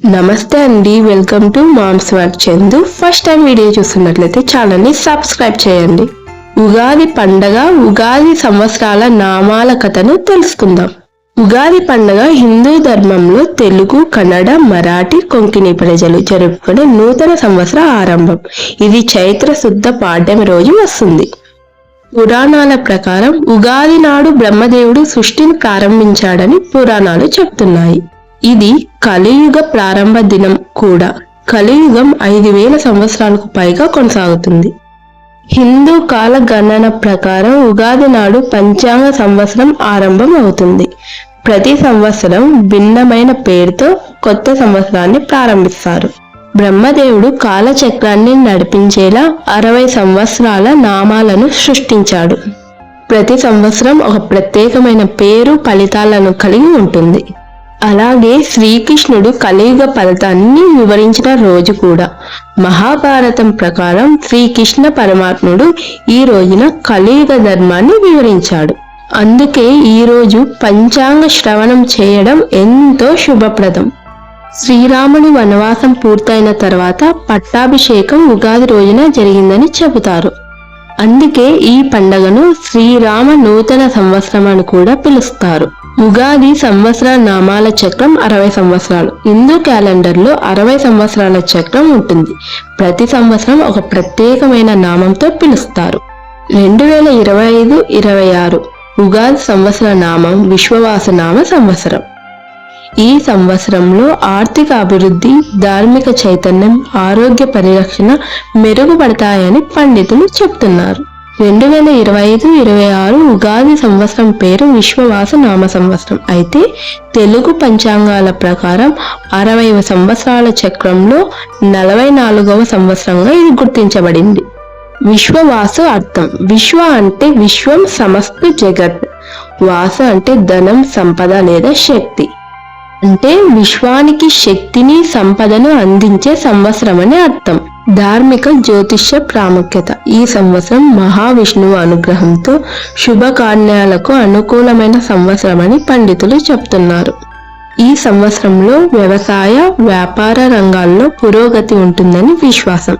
నమస్తే అండి welcome to mom's work Chandu. First time video చూస్తున్నట్లయితే ఛానల్ని సబ్స్క్రైబ్ చేయండి. ఉగాది పండగ ఉగాది సంవత్సరాల నామాల కథను తెలుసుకుందాం. ఉగాది పండగ హిందూ ధర్మంలో తెలుగు కన్నడ మరాఠీ కొంకిణి ప్రజలు జరుపుకునే నూతన సంవత్సర ఆరంభం. ఇది చైత్ర శుద్ధ పాడ్యమి రోజు వస్తుంది. పురాణాల ప్రకారం ఉగాది నాడు బ్రహ్మదేవుడు సృష్టిని ప్రారంభించాడని పురాణాలు చెప్తున్నాయి. ఇది కలియుగ ప్రారంభ దినం కూడా. కలియుగం ఐదు వేల సంవత్సరాలకు పైగా కొనసాగుతుంది. హిందూ కాల గణన ప్రకారం ఉగాది నాడు పంచాంగ సంవత్సరం ఆరంభం అవుతుంది. ప్రతి సంవత్సరం భిన్నమైన పేరుతో కొత్త సంవత్సరాన్ని ప్రారంభిస్తారు. బ్రహ్మదేవుడు కాలచక్రాన్ని నడిపించేలా అరవై సంవత్సరాల నామాలను సృష్టించాడు. ప్రతి సంవత్సరం ఒక ప్రత్యేకమైన పేరు ఫలితాలను కలిగి ఉంటుంది. అలాగే శ్రీకృష్ణుడు కలియుగ ఫలితాన్ని వివరించిన రోజు కూడా. మహాభారతం ప్రకారం శ్రీకృష్ణ పరమాత్ముడు ఈ రోజున కలియుగ ధర్మాన్ని వివరించాడు. అందుకే ఈరోజు పంచాంగ శ్రవణం చేయడం ఎంతో శుభప్రదం. శ్రీరాముని వనవాసం పూర్తయిన తర్వాత పట్టాభిషేకం ఉగాది రోజున జరిగిందని చెబుతారు. అందుకే ఈ పండగను శ్రీరామ నూతన సంవత్సరం అని కూడా పిలుస్తారు. ఉగాది సంవత్సర నామాల చక్రం అరవై సంవత్సరాలు. హిందూ క్యాలెండర్లో అరవై సంవత్సరాల చక్రం ఉంటుంది. ప్రతి సంవత్సరం ఒక ప్రత్యేకమైన నామంతో పిలుస్తారు. రెండు వేల ఇరవై ఐదు ఇరవై ఆరు ఉగాది సంవత్సర నామం విశ్వవాస నామ సంవత్సరం. ఈ సంవత్సరంలో ఆర్థిక అభివృద్ధి ధార్మిక చైతన్యం ఆరోగ్య పరిరక్షణ మెరుగుపడతాయని పండితులు చెప్తున్నారు. రెండు వేల ఇరవై ఐదు ఇరవై ఆరు ఉగాది సంవత్సరం పేరు విశ్వవాస నామ సంవత్సరం. అయితే తెలుగు పంచాంగాల ప్రకారం అరవై సంవత్సరాల చక్రంలో నలభై నాలుగవ సంవత్సరంగా ఇది గుర్తించబడింది. విశ్వవాసు అర్థం విశ్వ అంటే విశ్వం సమస్త జగత్. వాస అంటే ధనం సంపద లేదా శక్తి. అంటే విశ్వానికి శక్తిని సంపదను అందించే సంవత్సరం అని అర్థం. ధార్మిక జ్యోతిష్య ప్రాముఖ్యత. ఈ సంవత్సరం మహావిష్ణువు అనుగ్రహంతో శుభకార్యాలకు అనుకూలమైన సంవత్సరమని పండితులు చెప్తున్నారు. ఈ సంవత్సరంలో వ్యవసాయ వ్యాపార రంగాల్లో పురోగతి ఉంటుందని విశ్వాసం.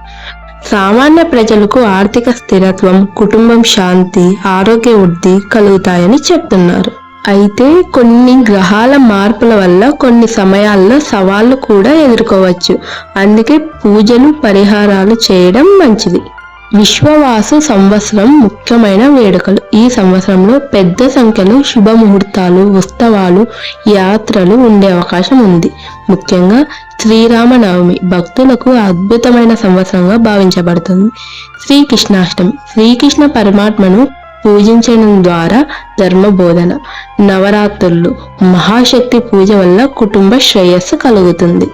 సామాన్య ప్రజలకు ఆర్థిక స్థిరత్వం కుటుంబం శాంతి ఆరోగ్య వృద్ధి కలుగుతాయని చెప్తున్నారు. అయితే కొన్ని గ్రహాల మార్పుల వల్ల కొన్ని సమయాల్లో సవాళ్ళు కూడా ఎదుర్కోవచ్చు. అందుకే పూజలు పరిహారాలు చేయడం మంచిది. విశ్వవాసు సంవత్సరం ముఖ్యమైన వేడుకలు. ఈ సంవత్సరంలో పెద్ద సంఖ్యలో శుభముహూర్తాలు ఉత్సవాలు యాత్రలు ఉండే అవకాశం ఉంది. ముఖ్యంగా శ్రీరామనవమి భక్తులకు అద్భుతమైన సంవత్సరంగా భావించబడుతుంది. శ్రీకృష్ణాష్టమి. శ్రీకృష్ణ పరమాత్మను పూజించడం ద్వారా ధర్మ బోధన నవరాత్రులు మహాశక్తి పూజ వల్ల కుటుంబ శ్రేయస్సు కలుగుతుంది.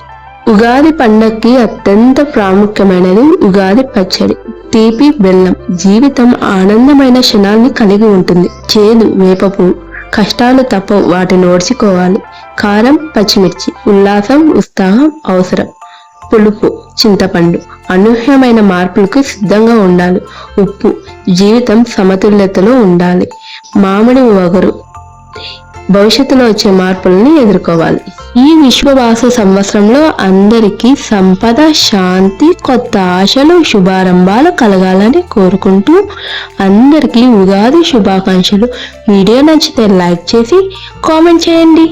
ఉగాది పండక్కి అత్యంత ప్రాముఖ్యమైనది ఉగాది పచ్చడి. తీపి బెల్లం జీవితం ఆనందమైన క్షణాన్ని కలిగి ఉంటుంది. చేదు వేపపు కష్టాలు తప్ప వాటిని ఓడ్చుకోవాలి. కారం పచ్చిమిర్చి ఉల్లాసం ఉత్సాహం అవసరం. పులుపు చింతపండు అనూహ్యమైన మార్పులకు సిద్ధంగా ఉండాలి. ఉప్పు జీవితం సమతుల్యతలో ఉండాలి. మామిడి వగరు భవిష్యత్తులో వచ్చే మార్పులను ఎదుర్కోవాలి. ఈ విశ్వవాస సంవత్సరంలో అందరికీ సంపద శాంతి కొత్త ఆశలు శుభారంభాలు కలగాలని కోరుకుంటూ అందరికీ ఉగాది శుభాకాంక్షలు. వీడియో నచ్చితే లైక్ చేసి కామెంట్ చేయండి.